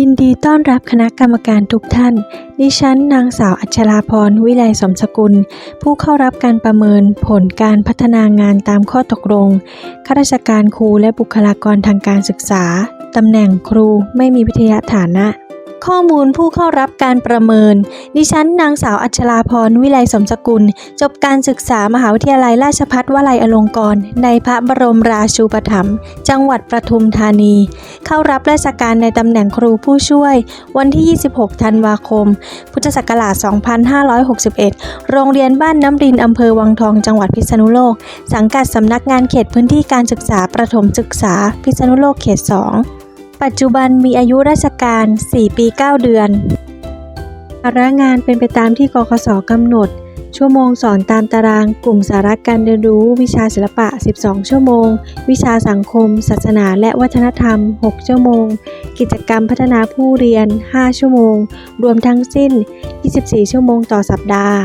ยินดีต้อนรับคณะกรรมการทุกท่าน ดิฉันนางสาวอัชราพร วิไลสมสกุล ผู้เข้ารับการประเมินผลการพัฒนางานตามข้อตกลง ข้าราชการครูและบุคลากรทางการศึกษา ตำแหน่งครูไม่มีวิทยาฐานะ ข้อมูลผู้เข้ารับการประเมิน ดิฉันนางสาวอัชราพรวิไลสมสกุล จบการศึกษามหาวิทยาลัยราชภัฏวลัยอลงกรณ์ในพระบรมราชูปถัมภ์จังหวัดประทุมธานี เข้ารับราชการในตำแหน่งครูผู้ช่วย วันที่ 26 ธันวาคม พุทธศักราช 2561 โรงเรียนบ้านน้ำรินอำเภอวังทองจังหวัดพิษณุโลก สังกัดสำนักงานเขตพื้นที่การศึกษาประถมศึกษาพิษณุโลกเขต 2 ปัจจุบันมีอายุราชการ 4 ปี 9 เดือนภาระงานเป็นไปตามที่กกสกำหนด ชั่วโมงสอนตามตารางกลุ่มสาระการเรียนรู้ วิชาศิลปะ 12 ชั่วโมง วิชาสังคม ศาสนาและวัฒนธรรม 6 ชั่วโมง กิจกรรมพัฒนาผู้เรียน 5 ชั่วโมง รวมทั้งสิ้น 24 ชั่วโมงต่อสัปดาห์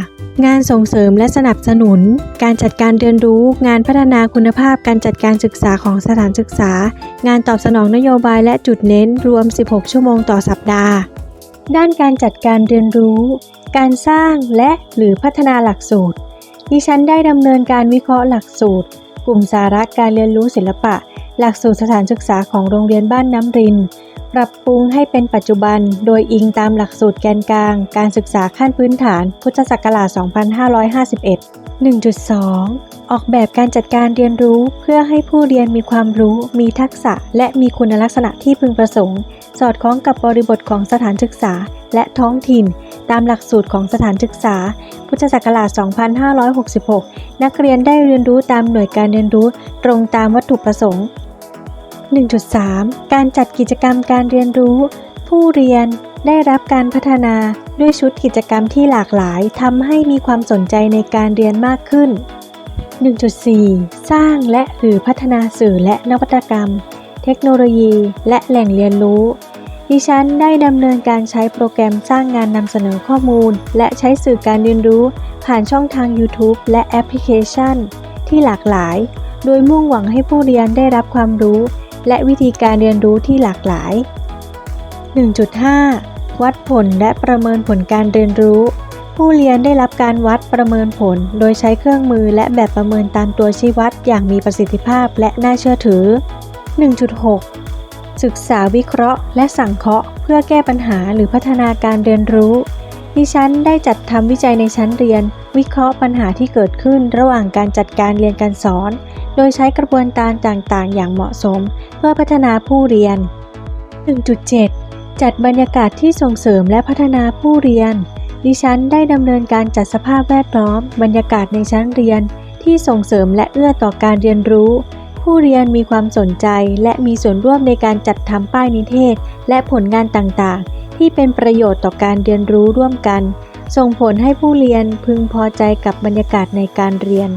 งานส่งเสริมและสนับสนุน การจัดการเรียนรู้ งานพัฒนาคุณภาพการจัดการศึกษาของสถานศึกษา งานตอบสนองนโยบายและจุดเน้นรวม 16 ชั่วโมงต่อสัปดาห์ ด้านการจัดการเรียนรู้ การสร้างและหรือพัฒนาหลักสูตร ดิฉันได้ดำเนินการวิเคราะห์หลักสูตร กลุ่มสาระการเรียนรู้ศิลปะ หลักสูตรสถานศึกษาของโรงเรียนบ้านน้ำริน ปรับปรุงให้เป็นปัจจุบัน โดยอิงตามหลักสูตรแกนกลาง การศึกษาขั้นพื้นฐาน พุทธศักราช 2551 1.2 ออกแบบการจัดการเรียนรู้เพื่อให้ผู้เรียนมีความรู้ มีทักษะ และมีคุณลักษณะที่พึงประสงค์ สอดคล้องกับบริบทของสถานศึกษา และท้องถิ่น ตามหลักสูตรของสถานศึกษา พุทธศักราช 2566 นักเรียนได้เรียนรู้ตามหน่วยการเรียนรู้ตรงตามวัตถุประสงค์ 1.3 การจัดกิจกรรมการเรียนรู้ ผู้เรียน ได้รับการพัฒนาด้วยชุดกิจกรรมที่หลากหลายทำให้มีความสนใจในการเรียนมากขึ้น 1.4 สร้างและหรือพัฒนาสื่อและนวัตกรรม เทคโนโลยี และแหล่งเรียนรู้ ดิฉันได้ดำเนินการใช้โปรแกรมสร้างงานนำเสนอข้อมูล และใช้สื่อการเรียนรู้ผ่านช่องทาง YouTube และแอปพลิเคชัน ที่หลากหลาย โดยมุ่งหวังให้ผู้เรียนได้รับความรู้ และวิธีการเรียนรู้ที่หลากหลาย 1.5 วัดผลและประเมินผลการเรียนรู้ ผู้เรียนได้รับการวัดประเมินผล โดยใช้เครื่องมือและแบบประเมินตามตัวชี้วัดอย่างมีประสิทธิภาพและน่าเชื่อถือ 1.6 ศึกษาวิเคราะห์ และสังเคราะห์เพื่อแก้ปัญหาหรือพัฒนาการเรียนรู้ ดิฉันได้จัดทำวิจัยในชั้นเรียน วิเคราะห์ปัญหาที่เกิดขึ้นระหว่างการจัดการเรียนการสอน โดยใช้กระบวนการต่างๆ อย่างเหมาะสม เพื่อพัฒนาผู้เรียน 1.7 จัดบรรยากาศที่ส่งเสริมและพัฒนาผู้เรียน ดิฉันได้ดำเนินการจัดสภาพแวดล้อม บรรยากาศในชั้นเรียน ที่ส่งเสริมและเอื้อต่อการเรียนรู้ ผู้เรียนมีความสนใจ และมีส่วนร่วมในการจัดทำป้ายนิเทศ และผลงานต่างๆ ที่เป็นประโยชน์ต่อการเรียนรู้ร่วมกัน ส่งผลให้ผู้เรียนพึงพอใจกับบรรยากาศในการเรียน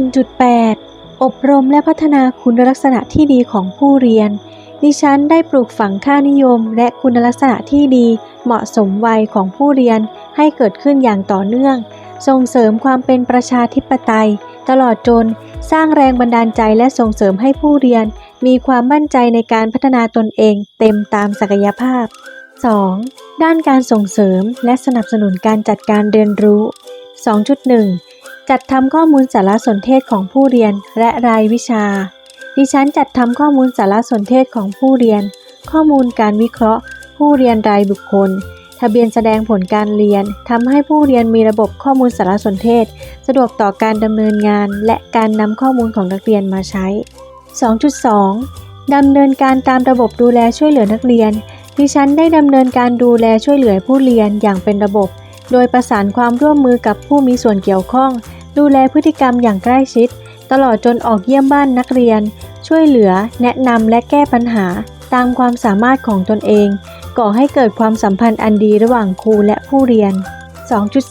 1.8 อบรมและพัฒนาคุณลักษณะที่ดีของผู้เรียน ดิฉันได้ปลูกฝังค่านิยม และคุณลักษณะที่ดี เหมาะสมวัยของผู้เรียนให้เกิดขึ้นอย่างต่อเนื่อง ส่งเสริมความเป็นประชาธิปไตย ตลอดจน สร้างแรงบันดาลใจและส่งเสริมให้ผู้เรียน มีความมั่นใจในการพัฒนาตนเองเต็มตามศักยภาพ 2. ด้านการส่งเสริมและสนับสนุนการจัดการเรียนรู้ 2.1 จัดทำข้อมูลสารสนเทศของผู้เรียนและรายวิชา ดิฉันจัดทำข้อมูลสารสนเทศของผู้เรียน ข้อมูลการวิเคราะห์ ผู้เรียนรายบุคคล ทะเบียนแสดงผลการเรียนทำให้ผู้เรียนมีระบบข้อมูลสารสนเทศ สะดวกต่อการดำเนินงาน และการนำข้อมูลของนักเรียนมาใช้ 2.2 ดำเนินการตามระบบดูแลช่วยเหลือนักเรียน ดิฉันได้ดำเนินการดูแลช่วยเหลือผู้เรียนอย่างเป็นระบบ โดยประสานความร่วมมือกับผู้มีส่วนเกี่ยวข้อง ดูแลพฤติกรรมอย่างใกล้ชิด ตลอดจนออกเยี่ยมบ้านนักเรียน ช่วยเหลือ แนะนำและแก้ปัญหา ตามความสามารถของตนเอง ก่อให้เกิดความสัมพันธ์อันดีระหว่างครูและผู้เรียน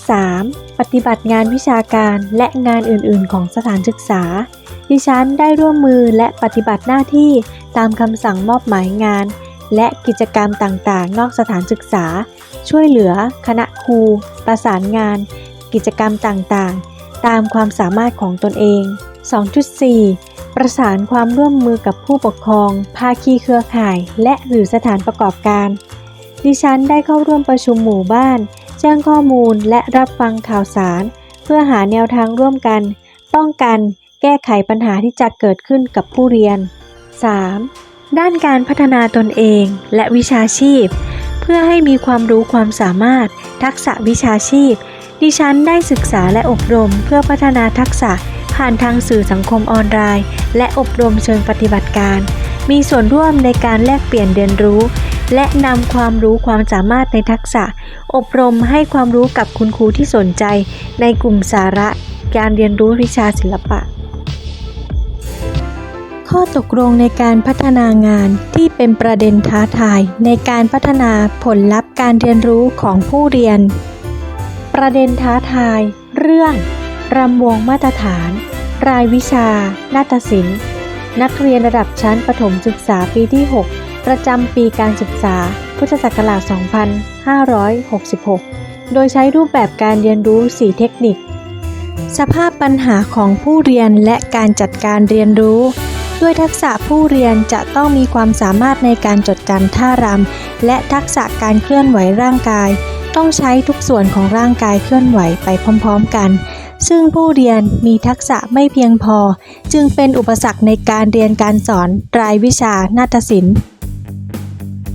2.3 ปฏิบัติงานวิชาการและงานอื่น ๆ ของสถานศึกษา ดิฉันได้ร่วมมือและปฏิบัติหน้าที่ตามคำสั่งมอบหมายงาน และกิจกรรมต่าง ๆ นอกสถานศึกษา ช่วยเหลือ คณะครู ประสานงาน กิจกรรมต่าง ๆ ตามความสามารถของตนเอง 2.4 ประสานความร่วมมือกับผู้ปกครอง ภาคีเครือข่าย และหรือสถานประกอบการ ดิฉันได้เข้าร่วมประชุมหมู่บ้าน แจ้งข้อมูลและรับฟังข่าวสาร เพื่อหาแนวทางร่วมกัน ป้องกัน แก้ไขปัญหาที่จะเกิดขึ้นกับผู้เรียน 3. ด้านการพัฒนาตนเองและวิชาชีพ เพื่อให้มีความรู้ความสามารถ ทักษะวิชาชีพ ดิฉันได้ศึกษาและอบรมเพื่อพัฒนาทักษะ ผ่านทางสื่อสังคมออนไลน์ และอบรมเชิงปฏิบัติการ มีส่วนร่วมในการแลกเปลี่ยนเรียนรู้ และนำความรู้ความสามารถในทักษะ อบรมให้ความรู้กับคุณครูที่สนใจ ในกลุ่มสาระการเรียนรู้วิชาศิลปะ ข้อตกลงในการพัฒนางานที่เป็นประเด็นท้าทาย ในการพัฒนาผลลัพธ์การเรียนรู้ของผู้เรียน ประเด็นท้าทาย เรื่อง รำวงมาตรฐาน รายวิชา นาฏศิลป์ นักเรียนระดับชั้นประถมศึกษาปีที่ 6 ประจำปีการศึกษา พุทธศักราช 2566 โดยใช้รูปแบบการเรียนรู้ 4 เทคนิค สภาพปัญหาของผู้เรียนและการจัดการเรียนรู้ ด้วยทักษะผู้เรียนจะต้องมีความสามารถในการจดจำท่ารำและทักษะการเคลื่อนไหวร่างกาย ต้องใช้ทุกส่วนของร่างกายเคลื่อนไหวไปพร้อม ๆ กัน ซึ่งผู้เรียนมีทักษะไม่เพียงพอ จึงเป็นอุปสรรคในการเรียนการสอนรายวิชานาฏศิลป์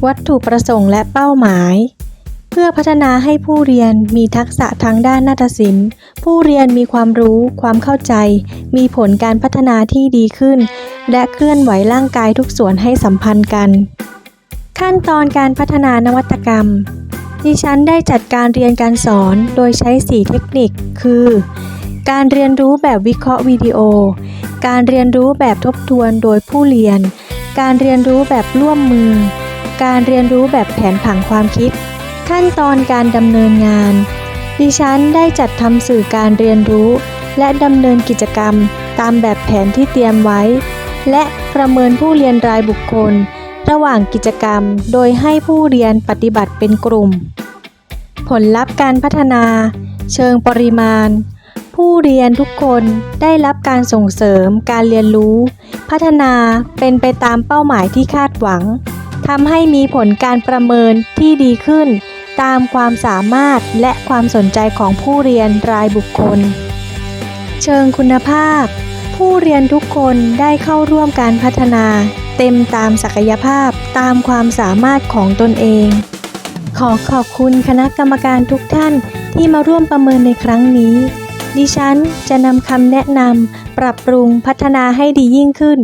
วัตถุประสงค์และเป้าหมายเพื่อพัฒนาให้ผู้เรียนมีทักษะทางด้านนาฏศิลป์ ผู้เรียนมีความรู้ ความเข้าใจ มีผลการพัฒนาที่ดีขึ้น และเคลื่อนไหวร่างกายทุกส่วนให้สัมพันธ์กัน ขั้นตอนการพัฒนานวัตกรรม ดิฉันได้จัดการเรียนการสอนโดยใช้ 4 เทคนิค คือ การเรียนรู้แบบวิเคราะห์วิดีโอ การเรียนรู้แบบทบทวนโดยผู้เรียน การเรียนรู้แบบร่วมมือ การเรียนรู้แบบแผนผังความคิด ขั้นตอนการดำเนินงาน ดิฉันได้จัดทำสื่อการเรียนรู้ และดำเนินกิจกรรม ตามแบบแผนที่เตรียมไว้ และประเมินผู้เรียนรายบุคคล ระหว่างกิจกรรมโดยให้ผู้เรียนปฏิบัติเป็นกลุ่ม ผลลัพธ์การพัฒนา เชิงปริมาณ ผู้เรียนทุกคนได้รับการส่งเสริมการเรียนรู้ พัฒนาเป็นไปตามเป้าหมายที่คาดหวังทำให้มีผลการประเมินที่ดีขึ้น ตามความสามารถและความสนใจของผู้เรียนรายบุคคล เชิงคุณภาพ ผู้เรียนทุกคนได้เข้าร่วมการพัฒนา เต็มตามศักยภาพตามความสามารถของตนเอง ขอขอบคุณคณะกรรมการทุกท่านที่มาร่วมประเมินในครั้งนี้ ดิฉันจะนำคำแนะนำปรับปรุงพัฒนาให้ดียิ่งขึ้น